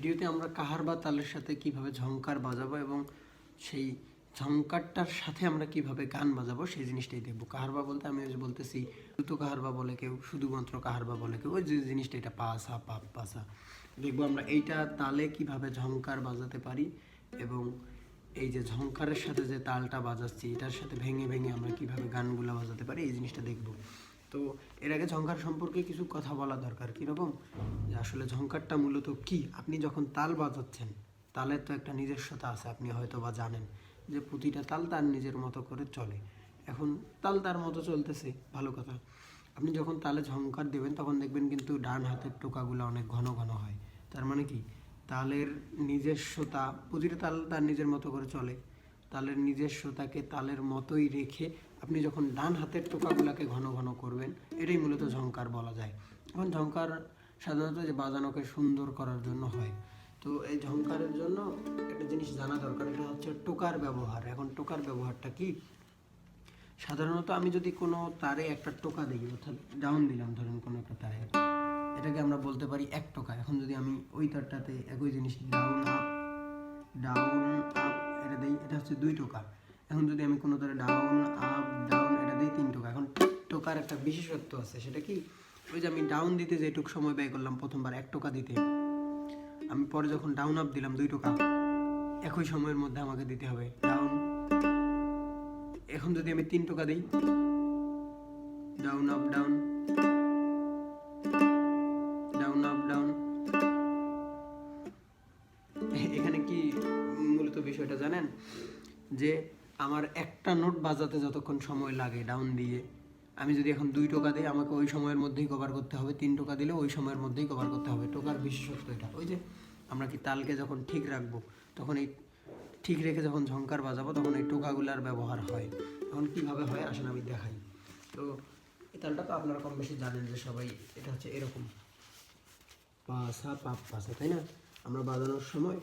ভিডিওতে আমরা কাহার বা তালের সাথে কীভাবে ঝংকার বাজাবো এবং সেই ঝংকারটার সাথে আমরা কীভাবে গান বাজাবো, সেই জিনিসটাই দেখব। কাহারবা বলতে আমি বলতেছি, দ্রুত কাহারবা বলে কেউ, শুধুমাত্র কাহারবা বলে কেউ, ওই যে জিনিসটা এটা পাসা, পাপ পাসা। দেখব আমরা এইটা তালে কীভাবে ঝংকার বাজাতে পারি এবং এই যে ঝংকারের সাথে যে তালটা বাজাচ্ছি, এটার সাথে ভেঙে ভেঙে আমরা কীভাবে গানগুলো বাজাতে পারি, এই জিনিসটা দেখব। তো এর আগে ঝঙ্কার সম্পর্কে কিছু কথা বলা দরকার, কীরকম? যে আসলে ঝঙ্কারটা মূলত কি? আপনি যখন তাল বাজাচ্ছেন, তালের তো একটা নিজস্বতা আছে, আপনি হয়তো বা জানেন যে প্রতিটা তাল তার নিজের মতো করে চলে। এখন তাল তার মতো চলতেছে, ভালো কথা। আপনি যখন তালে ঝঙ্কার দেবেন, তখন দেখবেন কিন্তু ডান হাতের টোকাগুলো অনেক ঘন ঘন হয়। তার মানে কি? তালের নিজস্বতা, প্রতিটা তাল তার নিজের মতো করে চলে। তালের নিজস্বতাকে তালের মতোই রেখে আপনি যখন ডান হাতের টোকাগুলোকে ঘন ঘন করবেন, এটাই মূলত ঝংকার বলা যায়। এখন ঝংকার সাধারণত যে বাজানোকে সুন্দর করার জন্য হয়। তো এই ঝংকারের জন্য একটা জিনিস জানা দরকার, এটা হচ্ছে টোকার ব্যবহার। এখন টোকার ব্যবহারটা কি? সাধারণত আমি যদি কোনো তারে একটা টোকা দিই, অর্থাৎ ডাউন দিলাম, ধরেন কোনো একটা তারে, এটাকে আমরা বলতে পারি এক টোকা। এখন যদি আমি ওই তারটাতে একই জিনিস ডাউন আপ ডাউন আপ এটা দিই, এটা হচ্ছে দুই টোকা। এখন যদি আমি কোনো তারে ডাউন আপ ডাউন এটা দিই তিন টোকা, এখন টোকার একটা বিশেষত্ব আছে, সেটা কি? ওই যে আমি ডাউন দিতে যেটুক সময় ব্যয় করলাম প্রথমবার, এক টোকা দিতে। আমি পরে যখন ডাউন আপ দিলাম দুই টোকা, একই সময়ের মধ্যে আমাকে দিতে হবে। ডাউন এখন যদি আমি তিন টোকা দিই down up down down up down এখানে কি মূলত বিষয়টা জানেন? যে আমার একটা নোট বাজাতে যতক্ষণ সময় লাগে ডাউন দিয়ে। আমি যদি এখন দুই টোকা দিই, আমাকে ওই সময়ের মধ্যেই কভার করতে হবে। তিন টোকা দিলে ওই সময়ের মধ্যেই কভার করতে হবে। টোকার বিশেষত্ব এটা। ওই যে আমরা কি তালকে যখন ঠিক রাখব, তখন এই ঠিক রেখে যখন ঝঙ্কার বাজাবো, তখন এই টোকাগুলার ব্যবহার হয়। তখন কীভাবে হয় আসলে আমি দেখাই। তো এই তালটা তো আপনারা কম বেশি জানেন যে সবাই, এটা হচ্ছে এরকম। পাসা পাপ পাসা তাই না? আমরা বাজানোর সময়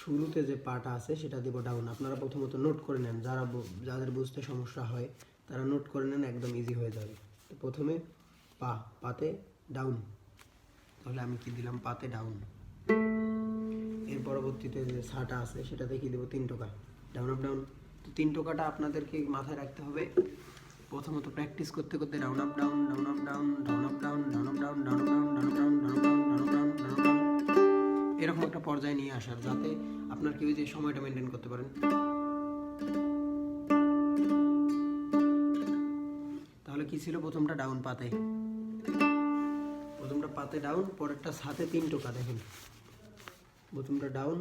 শুরুতে যে পাটা আছে, সেটা দিব ডাউন আপনারা প্রথমত নোট করে নেন, যারা যাদের বুঝতে সমস্যা হয়, তারা নোট করে নেন, একদম ইজি হয়ে যাবে। তো প্রথমে পা, পাতে ডাউন তাহলে আমি কি দিলাম? পাতে ডাউন এর পরবর্তীতে যে সাটা আছে সেটাতে কি দেবো তিন টোকা। ডাউন আপ ডাউন তো তিন টোকাটা আপনাদেরকে মাথায় রাখতে হবে। প্রথমত প্র্যাকটিস করতে করতে down up down down up down down up down down up down down up down down up down down up down down up down এরকম একটা পর্যায়ে নিয়ে আসার, যাতে আপনার কেউ যে সময়টা মেনটেন করতে পারেন। তাহলে কি ছিল প্রথমটা ডাউন পাতে? প্রথমটা পাতে ডাউন পরেরটা সাথে তিন টোকা, দেখেন। প্রথমটা ডাউন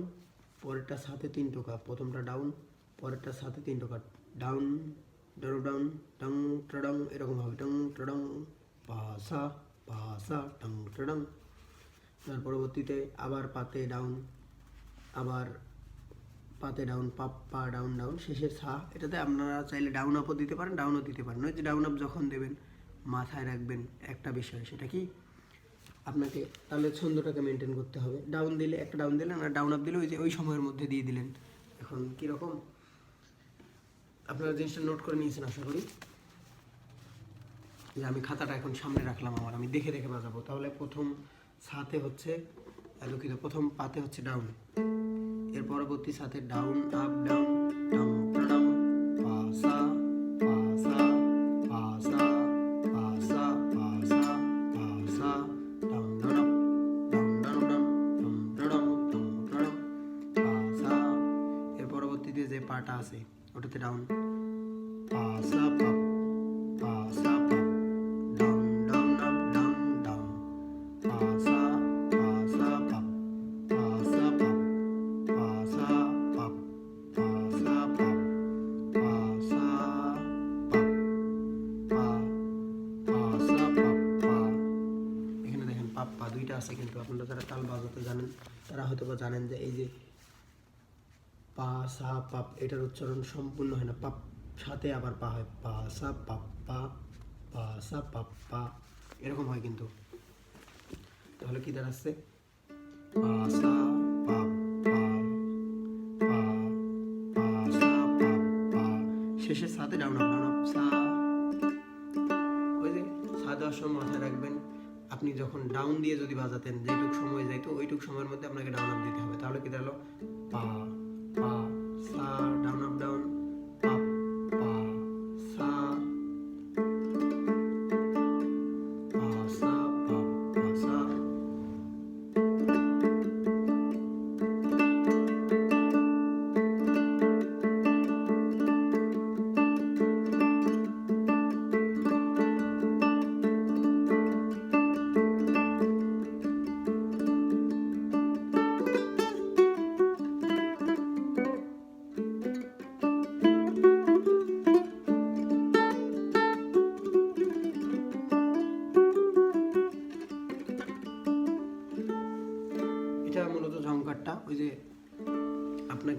পরেরটা সাথে তিন টোকা, প্রথমটা ডাউন পরেরটা সাথে তিন টোকা। ডাউন ডাউন ডাউন টং ট্রডং এরকম হবে। টং ট্রডং পাসা পাসা টং ট্রডং তার পরবর্তীতে আবার পাতে ডাউন আবার পাতে ডাউন পাপ পা ডাউন ডাউন শেষের সা। এটাতে আপনারা চাইলে ডাউন আপও দিতে পারেন ডাউনও দিতে পারেন। ওই যে ডাউন আপ যখন দেবেন, মাথায় রাখবেন একটা বিষয়, সেটা কি? আপনাকে তাহলে ছন্দটাকে মেনটেন করতে হবে। ডাউন দিলে, একটা ডাউন দিলেন, আর ডাউন আপ দিলে ওই যে ওই সময়ের মধ্যে দিয়ে দিলেন। এখন কীরকম আপনারা জিনিসটা নোট করে নিয়েছেন, আশা করি। যে আমি খাতাটা এখন সামনে রাখলাম আমার, আমি দেখে দেখে বাজাবো। তাহলে প্রথম সাথে হচ্ছে প্রথম পাতে হচ্ছে ডাউন। এর পরবর্তী সাথে ডাউন আপ ডাউন ডাউন। সা পাপ এটার উচ্চারণ সম্পূর্ণ হয় না। পাপ সাথে আবার পা হয়, পা সা, পাপ পা পা সা, পাপ পা। এরকম হয় কিন্তু। তাহলে কি দাঁড়াচ্ছে পা সা, পাপ শেষের সাথে ডাউন আপ ডাউন আপ সা। ওই যে সা দেওয়ার সময় মাথায় রাখবেন, আপনি যখন ডাউন দিয়ে যদি বাজাতেন যেটুক সময় যাইতো, ওইটুক সময়ের মধ্যে আপনাকে ডাউন আপ দিতে হবে। তাহলে কি দাঁড়াল? পা পা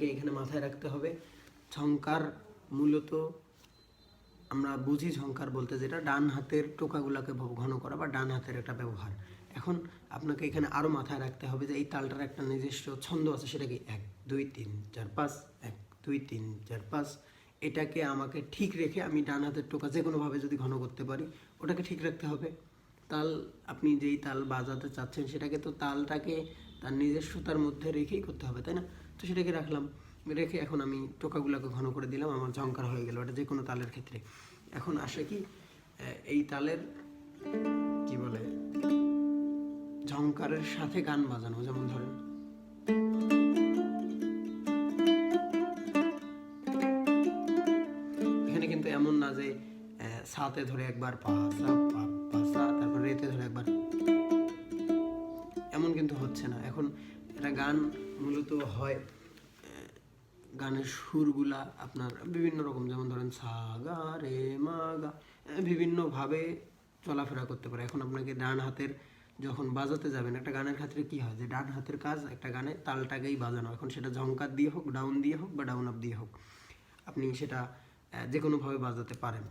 আপনাকে এখানে মাথায় রাখতে হবে। ঝংকার মূলত আমরা বুঝি ঝংকার বলতে যেটা ডান হাতের টোকাগুলোকে ঘন করা বা ডান হাতের একটা ব্যবহার। এখন আপনাকে এখানে আরও মাথায় রাখতে হবে যে এই তালটার একটা নিজস্ব ছন্দ আছে সেটা কি এক, দুই, তিন, চার, পাঁচ, এক, দুই, তিন, চার, পাঁচ, এটাকে আমাকে ঠিক রেখে আমি ডান হাতের টোকা যে কোনোভাবে যদি ঘন করতে পারি, ওটাকে ঠিক রাখতে হবে। তাল, আপনি যেই তাল বাজাতে চাচ্ছেন, সেটাকে তো তালটাকে তার নিজস্বতার মধ্যে রেখেই করতে হবে, তাই না? তো সেটাকে রাখলাম। রেখে এখন আমি টোকাগুলোকে ঘন করে দিলাম, আমার ঝংকার হয়ে গেল এটা যে কোনো তালের ক্ষেত্রে। এখন আসে কি এই তালের কি বলে, ঝংকারের সাথে গান বাজানো, যেমন ধরেন এখানে কিন্তু এমন না যে সাতে ধরে একবার পা তারপর রেতে ধরে একবার, এমন কিন্তু হচ্ছে না। এখন এটা গান মূলত হয় গানের সুরগুলা আপনার বিভিন্ন রকম, যেমন ধরেন সা গা রে মা গা বিভিন্নভাবে চলাফেরা করতে পারে। এখন আপনাকে ডান হাতের যখন বাজাতে যাবেন, একটা গানের ক্ষেত্রে কি হয়? যে ডান হাতের কাজ একটা গানে তালটাকেই বাজানো। এখন সেটা ঝংকার দিয়ে হোক ডাউন দিয়ে হোক বা ডাউন আপ দিয়ে হোক, আপনি সেটা যে কোনোভাবে বাজাতে পারেন।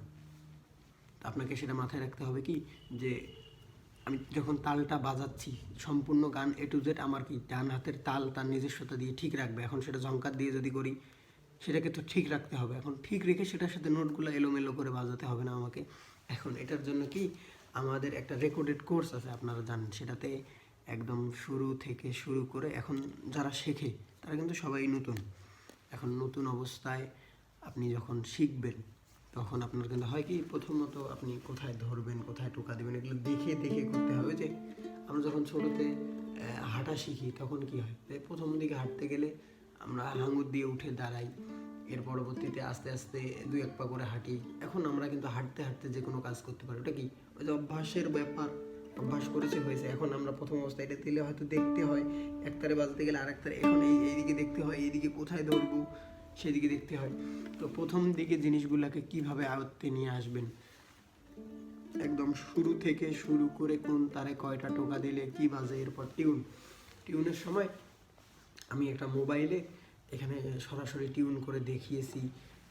আপনাকে সেটা মাথায় রাখতে হবে কি? যে আমি যখন তালটা বাজাচ্ছি, সম্পূর্ণ গান এ টু জেড আমার কি ডান হাতের তাল তার নিজস্বতা দিয়ে ঠিক রাখবে? এখন সেটা ঝংকার দিয়ে যদি করি, সেটাকে তো ঠিক রাখতে হবে। এখন ঠিক রেখে সেটার সাথে নোটগুলো এলোমেলো করে বাজাতে হবে না আমাকে। এখন এটার জন্য কি আমাদের একটা রেকর্ডেড কোর্স আছে, আপনারা জানেন। সেটাতে একদম শুরু থেকে শুরু করে এখন যারা শেখে, তারা কিন্তু সবাই নতুন। এখন নতুন অবস্থায় আপনি যখন শিখবেন তখন আপনার কিন্তু হয় কি, প্রথমত আপনি কোথায় ধরবেন, কোথায় টোকা দেবেন, এগুলো দেখে দেখে করতে হবে যে আমরা যখন ছোটোতে হাঁটা শিখি তখন কি হয়? প্রথম দিকে হাঁটতে গেলে আমরা হাঙুর দিয়ে উঠে দাঁড়াই, এর পরবর্তীতে আস্তে আস্তে দুই এক পা করে হাঁটি। এখন আমরা কিন্তু হাঁটতে হাঁটতে যে কোনো কাজ করতে পারি। ওটা কি? ওই যে অভ্যাসের ব্যাপার, অভ্যাস করেছে হয়েছে। এখন আমরা প্রথম অবস্থায় এটা দিলে হয়তো দেখতে হয়, একতারে বাজতে গেলে আরেকটারে এখন এই এইদিকে দেখতে হয়, এইদিকে কোথায় ধরবো? সেদিকে দেখতে হয়। তো প্রথম দিকে জিনিসগুলোকে কীভাবে আয়ত্তে নিয়ে আসবেন? একদম শুরু থেকে শুরু করে কোন তারে কয়টা টোকা দিলে কি বাজে, এরপর টিউন। টিউনের সময় আমি একটা মোবাইলে এখানে সরাসরি টিউন করে দেখিয়েছি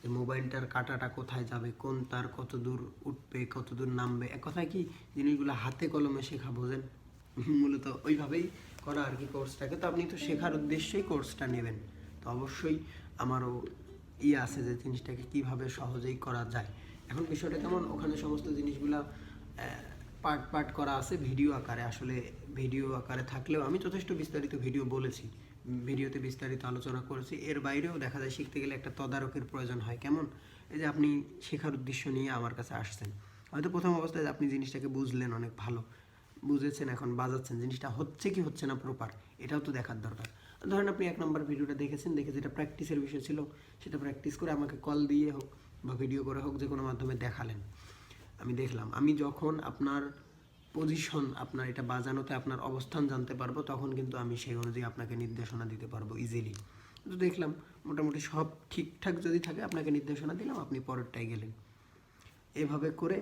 যে মোবাইলটার কাটাটা কোথায় যাবে, কোন তার কত দূর উঠবে কত দূর নামবে। এক কথায় কি, জিনিসগুলো হাতে কলমে শেখা, বোঝেন? মূলত ওইভাবেই করা আর কি কোর্সটাকে তো আপনি তো শেখার উদ্দেশ্যেই কোর্সটা নেবেন। তো অবশ্যই আমারও ই আছে যে জিনিসটাকে কীভাবে সহজেই করা যায়। এখন বিষয়টা কেমন? ওখানে সমস্ত জিনিসগুলা পার্ট পার্ট করা আছে ভিডিও আকারে। আসলে ভিডিও আকারে থাকলেও আমি যথেষ্ট বিস্তারিত ভিডিও বলেছি। ভিডিওতে বিস্তারিত আলোচনা করেছি। এর বাইরেও দেখা যায় শিখতে গেলে একটা তদারকের প্রয়োজন হয়। কেমন? এই যে আপনি শেখার উদ্দেশ্য নিয়ে আমার কাছে আসছেন। হয়তো প্রথম অবস্থায় আপনি জিনিসটাকে বুঝলেন অনেক ভালো। বুঝেছেন, এখন বাজাচ্ছেন। জিনিসটা হচ্ছে কি হচ্ছে না প্রপার এটাও তো দেখার দরকার। ধরেন আপনি এক নম্বর ভিডিওটা দেখেছেন, দেখে যেটা প্র্যাকটিসের বিষয় ছিল, সেটা প্র্যাকটিস করে আমাকে কল দিয়ে হোক বা ভিডিও করে হোক, যে কোনো মাধ্যমে দেখালেন। আমি দেখলাম, আমি যখন আপনার পজিশন আপনার এটা বাজানোতে, আপনার অবস্থান জানতে পারব, তখন কিন্তু আমি সেই অনুযায়ী আপনাকে নির্দেশনা দিতে পারব ইজিলি তো দেখলাম, মোটামুটি সব ঠিকঠাক যদি থাকে, আপনাকে নির্দেশনা দিলাম, আপনি পরেরটাই গেলেন। এভাবে করে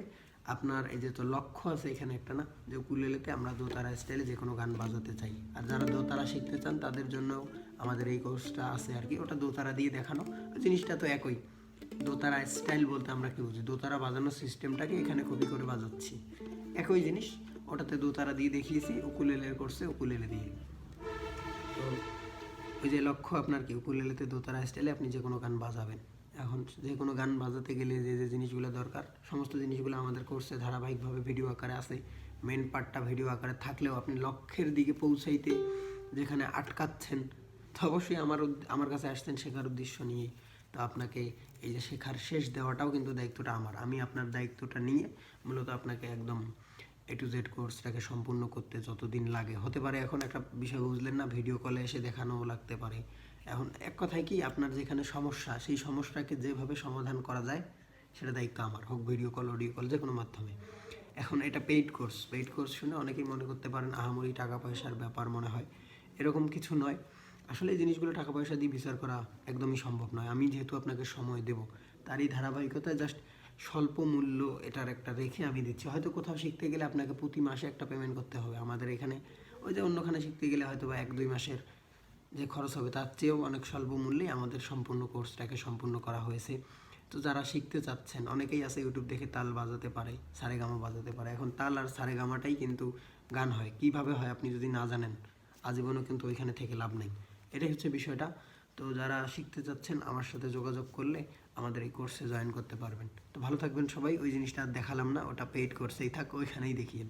আপনার এই যে তো লক্ষ্য আছে এখানে একটা না, যে উকুলেলেতে আমরা দোতারা স্টাইলে যে কোনো গান বাজাতে চাই। আর যারা দোতারা শিখতে চান, তাদের জন্য আমাদের এই কোর্সটা আছে আর কি। ওটা দোতারা দিয়ে দেখানো। জিনিসটা তো একই। দোতারা স্টাইল বলতে আমরা কি বুঝি? দোতারা বাজানোর সিস্টেমটাকে এখানে কপি করে বাজাচ্ছি। একই জিনিস, ওটাতে দোতারা দিয়ে দেখিয়েছি, উকুলেলের কোর্সে উকুলেলে দিয়ে। তো ওই যে লক্ষ্য আপনার কি? উকুলেলেতে দোতারা স্টাইলে আপনি যে কোনো গান বাজাবেন। এখন যে কোনো গান বাজাতে গেলে যে যে জিনিসগুলো দরকার, সমস্ত জিনিসগুলো আমাদের কোর্সে ধারাবাহিকভাবে ভিডিও আকারে আছে মেন পার্টটা ভিডিও আকারে থাকলেও আপনি লক্ষ্যের দিকে পৌঁছাইতে যেখানে আটকাচ্ছেন, তো অবশ্যই আমার আমার কাছে আসতেন শেখার উদ্দেশ্য নিয়েই। তো আপনাকে এই যে শেখার শেষ দেওয়াটাও কিন্তু দায়িত্বটা আমার। আমি আপনার দায়িত্বটা নিয়ে মূলত আপনাকে একদম এ টু জেড কোর্সটাকে সম্পূর্ণ করতে যতদিন লাগে। হতে পারে এখন একটা বিষয় বুঝলেন না ভিডিও কলে এসে দেখানোও লাগতে পারে। এখন এক কথায় কি আপনার যেখানে সমস্যা, সেই সমস্যাকে যেভাবে সমাধান করা যায়, সেটা দায়িত্ব আমার, হোক ভিডিও কল অডিও কল যে কোনো মাধ্যমে। এখন এটা পেইড কোর্স পেইড কোর্স শুনে অনেকেই মনে করতে পারেন, আহামরি টাকা পয়সার ব্যাপার মনে হয়। এরকম কিছু নয়। আসলে এই জিনিসগুলো টাকা পয়সা দিয়ে বিচার করা একদমই সম্ভব নয়। আমি যেহেতু আপনাকে সময় দেব, তারই ধারাবাহিকতায় জাস্ট স্বল্প মূল্য এটার একটা রেখে আমি দিচ্ছি। হয়তো কোথাও শিখতে গেলে আপনাকে প্রতি মাসে একটা পেমেন্ট করতে হবে। আমাদের এখানে ওই যে অন্যখানে শিখতে গেলে হয়তো বা এক দুই মাসের যে খরচ হবে, তার চেয়েও অনেক স্বল্প মূল্যে আমাদের সম্পূর্ণ কোর্সটাকে সম্পূর্ণ করা হয়েছে। তো যারা শিখতে চাচ্ছেন, অনেকেই আছে ইউটিউব দেখে তাল বাজাতে পারে, সারেগামা বাজাতে পারে। এখন তাল আর সারেগামাটাই কিন্তু গান হয়। কীভাবে হয় আপনি যদি না জানেন, আজীবনও কিন্তু ওইখানে থেকে লাভ নেই। এটাই হচ্ছে বিষয়টা। তো যারা শিখতে চাচ্ছেন, আমার সাথে যোগাযোগ করলে আমাদের এই কোর্সে জয়েন করতে পারবেন। তো ভালো থাকবেন সবাই। ওই জিনিসটা আর দেখালাম না, ওটা পেইড কোর্সেই থাক, ওইখানেই দেখিয়ে